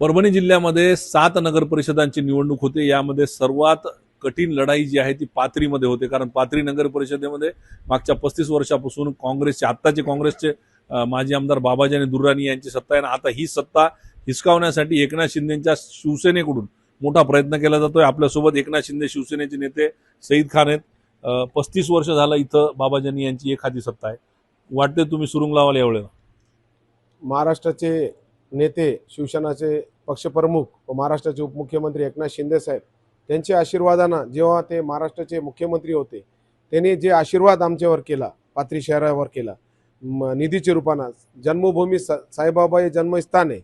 परभणी जिल्ह्यामध्ये सात नगर परिषदांची निवडणूक होते. यामध्ये सर्वात कठीण लढाई जी आहे ती पाथरीमध्ये होते. कारण पाथरी नगर परिषदेमध्ये मागच्या पस्तीस वर्षापासून काँग्रेसचे आत्ताचे काँग्रेसचे माजी आमदार बाबाजानी दुर्राणी यांची सत्ता आहे. आणि आता ही सत्ता हिसकावण्यासाठी एकनाथ शिंदेच्या शिवसेनेकडून मोठा प्रयत्न केला जातोय. आपल्यासोबत एकनाथ शिंदे शिवसेनेचे नेते सईद खान आहेत. पस्तीस वर्ष झालं इथं बाबाजानी यांची एखादी सत्ता आहे. वाटते तुम्ही सुरुंग लावाल यावेळेला? महाराष्ट्राचे नेते शिवसेनाचे पक्षप्रमुख व महाराष्ट्राचे उपमुख्यमंत्री एकनाथ शिंदे साहेब त्यांच्या आशीर्वादानं जेव्हा ते महाराष्ट्राचे मुख्यमंत्री होते त्यांनी जे आशीर्वाद आमच्यावर केला पात्री शहरावर केला निधीचे निधीच्या रूपानं जन्मभूमी सा साईबाबा हे जन्मस्थान आहे.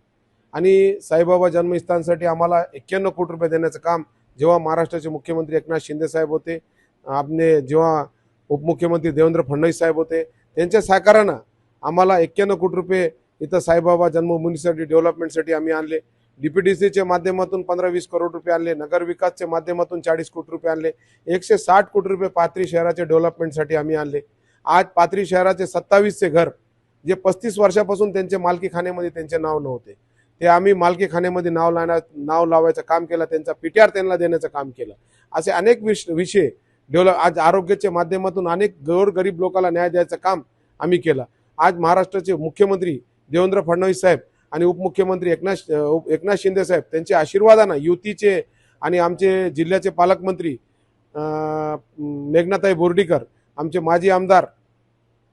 आणि साईबाबा जन्मस्थानसाठी आम्हाला एक्क्याण्णव कोटी रुपये देण्याचं काम जेव्हा महाराष्ट्राचे मुख्यमंत्री एकनाथ शिंदे साहेब होते आपले जेव्हा उपमुख्यमंत्री देवेंद्र फडणवीस साहेब होते त्यांच्या सहकारानं आम्हाला एक्क्याण्णव कोटी रुपये इथं साईबाबा जन्मभूमीसाठी डेव्हलपमेंटसाठी आम्ही आणले. डीपीडीसीच्या माध्यमातून पंधरा वीस करोड रुपये आणले. नगर विकासच्या माध्यमातून चाळीस कोटी रुपये आणले. एकशे साठ कोटी रुपये पाथरी शहराच्या डेव्हलपमेंटसाठी आम्ही आणले. आज पाथरी शहराचे सत्तावीसचे घर जे पस्तीस वर्षापासून त्यांचे मालकीखान्यामध्ये त्यांचे नाव नव्हते. ते आम्ही मालकीखान्यामध्ये नाव लावण्या नाव लावायचं काम केलं त्यांचा पीटीआर त्यांना देण्याचं काम केलं. असे अनेक विष विषय डेव्हलप आज आरोग्याच्या माध्यमातून अनेक गोरगरीब लोकांना न्याय द्यायचं काम आम्ही केलं. आज महाराष्ट्राचे मुख्यमंत्री देवेंद्र फडणवीस साहेब आणि उपमुख्यमंत्री एकनाथ उप- एकनाथ शिंदे साहेब त्यांच्या आशीर्वादानं युतीचे आणि आमचे जिल्ह्याचे पालकमंत्री मेघनाथाई मेघनाताई बोर्डीकर आमचे माजी आमदार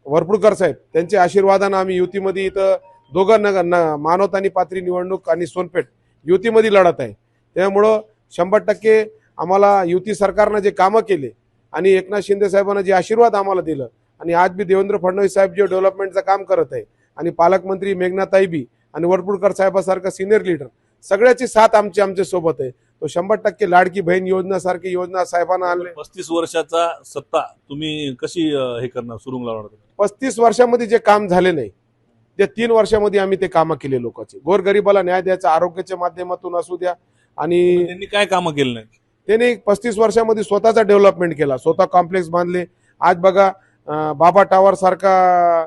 वरपुडकर साहेब त्यांच्या आशीर्वादानं आम्ही युतीमध्ये इथं दोघं नगर न मानवत आणि पात्री निवडणूक आणि सोनपेठ युतीमध्ये लढत आहे. त्यामुळं शंभर टक्के आम्हाला युती सरकारनं जे कामं केले आणि एकनाथ शिंदे साहेबांना जे आशीर्वाद आम्हाला दिलं आणि आज बी देवेंद्र फडणवीस साहेब जे डेव्हलपमेंटचं काम करत आहे आणि पालकमंत्री मेघनाताई बी आणि वरपुडकर साहेबासारखं सिनियर लीडर सगळ्याची साथ आमची आमच्यासोबत आहे. तो शंभर टक्के लाडकी बहीण योजनासारखी योजना साहेबांना आणले. पस्तीस वर्षाचा सत्ता तुम्ही कशी हे करणार सुरुंग लावणार पस्तीस वर्षामध्ये जे काम झाले नाही ते तीन वर्षामध्ये आम्ही ते कामं केले लोकांचे. गोरगरिबाला न्याय द्यायचा आरोग्याच्या माध्यमातून असू द्या आणि त्यांनी काय कामं केली नाही त्याने पस्तीस वर्षामध्ये स्वतःचा डेव्हलपमेंट केला. स्वतः कॉम्प्लेक्स बांधले. आज बघा बाबा टावर सारखा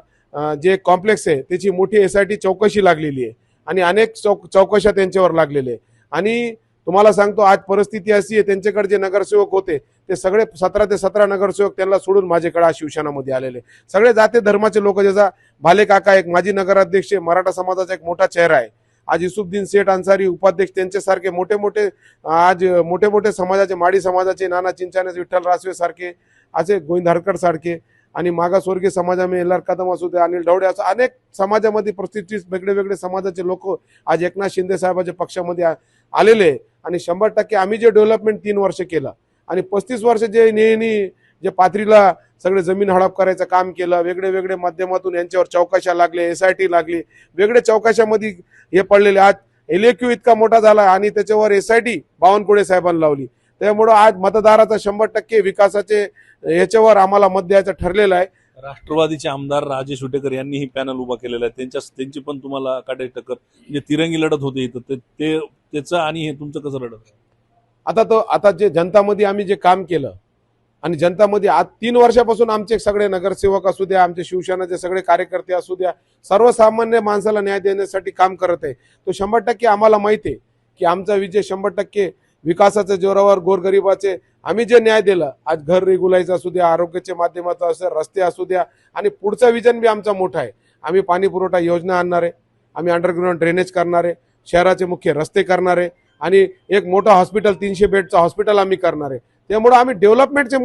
जे कॉम्प्लेक्स आहे त्याची मोठी एस आय टी चौकशी लागलेली आहे आणि अनेक चौक चौकशा त्यांच्यावर लागलेल्या आहे. आणि तुम्हाला सांगतो आज परिस्थिती अशी आहे त्यांच्याकडे जे नगरसेवक होते ते सगळे सतरा ते सतरा नगरसेवक त्यांना सोडून माझ्याकडे आज शिवसेनामध्ये आलेले सगळे जाते धर्माचे लोक ज्याचा भाले काका एक माजी नगराध्यक्ष मराठा समाजाचा एक मोठा चेहरा आहे. आज युसुफद्दीन शेठ अन्सारी उपाध्यक्ष त्यांच्यासारखे मोठे मोठे आज मोठे मोठे समाजाचे माडी समाजाचे नाना चिंचाने विठ्ठल रासवे सारखे असे गोविंद सारखे आणि मागासवर्गीय समाजामध्ये एल आर कदम असू दे अनिल ढवडे असं अनेक समाजामध्ये प्रतिष्ठित वेगळे वेगळे समाजाचे लोक आज एकनाथ शिंदे साहेबांच्या पक्षामध्ये आलेले आहे. आणि शंभर टक्के आम्ही जे डेव्हलपमेंट तीन वर्ष केलं आणि पस्तीस वर्ष जे नेहमी जे पाथरीला सगळे जमीन हडप करायचं काम केलं वेगळे वेगळे माध्यमातून यांच्यावर चौकशा लागले एस आय टी लागली वेगळे चौकशामध्ये हे पडलेले आज एलएक्यू इतका मोठा झाला आणि त्याच्यावर एस आय टी बावनकुळे साहेबांना लावली त्यामुळं आज मतदाराचा शंभर टक्के विकासाचे याच्यावर आम्हाला मत द्यायचं ठरलेलं आहे. राष्ट्रवादीचे आमदार राजेश हुटेकर यांनी ही पॅनल उभा केलेला आहे. त्यांच्या त्यांची पण तुम्हाला काटे टक्कर. म्हणजे तिरंगी लढत होते इथं ते- ते त्याचं आणि हे तुमचं कसं लढत? आहे? आता तो आता जे जनतामध्ये आम्ही जे काम केलं आणि जनतामध्ये आज तीन वर्षापासून आमचे सगळे नगरसेवक असू द्या आमचे शिवसेनाचे सगळे कार्यकर्ते असू द्या सर्वसामान्य माणसाला न्याय देण्यासाठी काम करत आहे. तो शंभर टक्के आम्हाला माहिती आहे की आमचा विजय शंभर टक्के विकासाच्या जोरावर गोरगरिबाचे आम्ही जे न्याय दिलं आज घर रेगुलायचं असू द्या आरोग्याच्या माध्यमातून असं रस्ते असू द्या आणि पुढचा विजन बी आमचा मोठा आहे. आम्ही पाणी पुरवठा योजना आणणार आहे आम्ही अंडरग्राऊंड ड्रेनेज करणार आहे शहराचे मुख्य रस्ते करणार आहे आणि एक मोठं हॉस्पिटल तीनशे बेडचं हॉस्पिटल आम्ही करणार. आहे त्यामुळे आम्ही डेव्हलपमेंटचे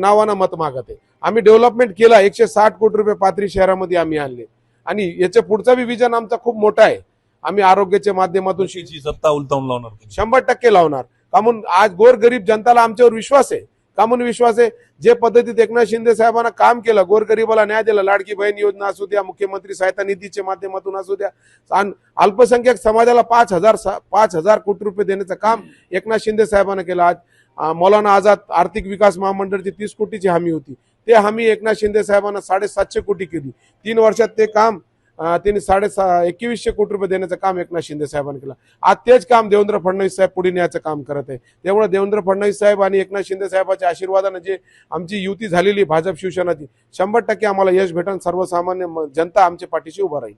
नावानं मत मागत आहे. आम्ही डेव्हलपमेंट केला एकशे साठ कोटी रुपये पाथरी शहरामध्ये आम्ही आणले. आणि याच्या पुढचा बी विजन आमचा खूप मोठा आहे. आम्ही आरोग्याच्या माध्यमातून सत्ता उलटावून लावणार. शंभर टक्के लावणार. का म्हणून आज गोरगरीब जनताला आमच्यावर विश्वास आहे. का म्हणून विश्वास आहे. जे पद्धतीत एकनाथ शिंदे साहेबांना काम केलं गोरगरीबाला न्याय दिला लाडकी बहीण योजना असू द्या मुख्यमंत्री सहायता निधीच्या माध्यमातून असू द्या आणि अल्पसंख्याक समाजाला पाच हजार सा- पाच हजार कोटी रुपये देण्याचं काम एकनाथ शिंदे साहेबांना केलं. आज मौलाना आझाद आर्थिक विकास महामंडळची तीस कोटीची हमी होती. ते हमी एकनाथ शिंदे साहेबांना साडेसातशे कोटी केली. तीन वर्षात ते काम त्यांनी साडे एकवीसशे कोटी रुपये देण्याचं काम एकनाथ शिंदे साहेबांनी केलं. आज तेच काम देवेंद्र फडणवीस साहेब पुढे न्यायचं काम करत आहे. त्यामुळे देवेंद्र फडणवीस साहेब आणि एकनाथ शिंदे साहेबांच्या आशीर्वादाने जे आमची युती झालेली भाजप शिवसेनाची शंभर टक्के आम्हाला यश भेटन. सर्वसामान्य म- जनता आमच्या पाठीशी उभा राहील.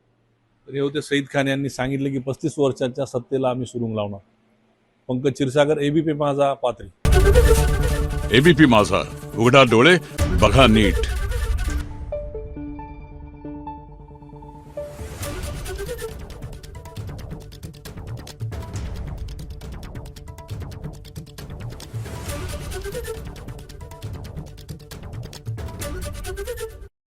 तर हे होते सईद खान यांनी सांगितले की पस्तीस वर्षाच्या सत्तेला आम्ही सुरुंग लावणार. पंकज क्षीरसागर एबीपी माझा पात्री. एबीपी माझा उघडा डोळे बघा नीट.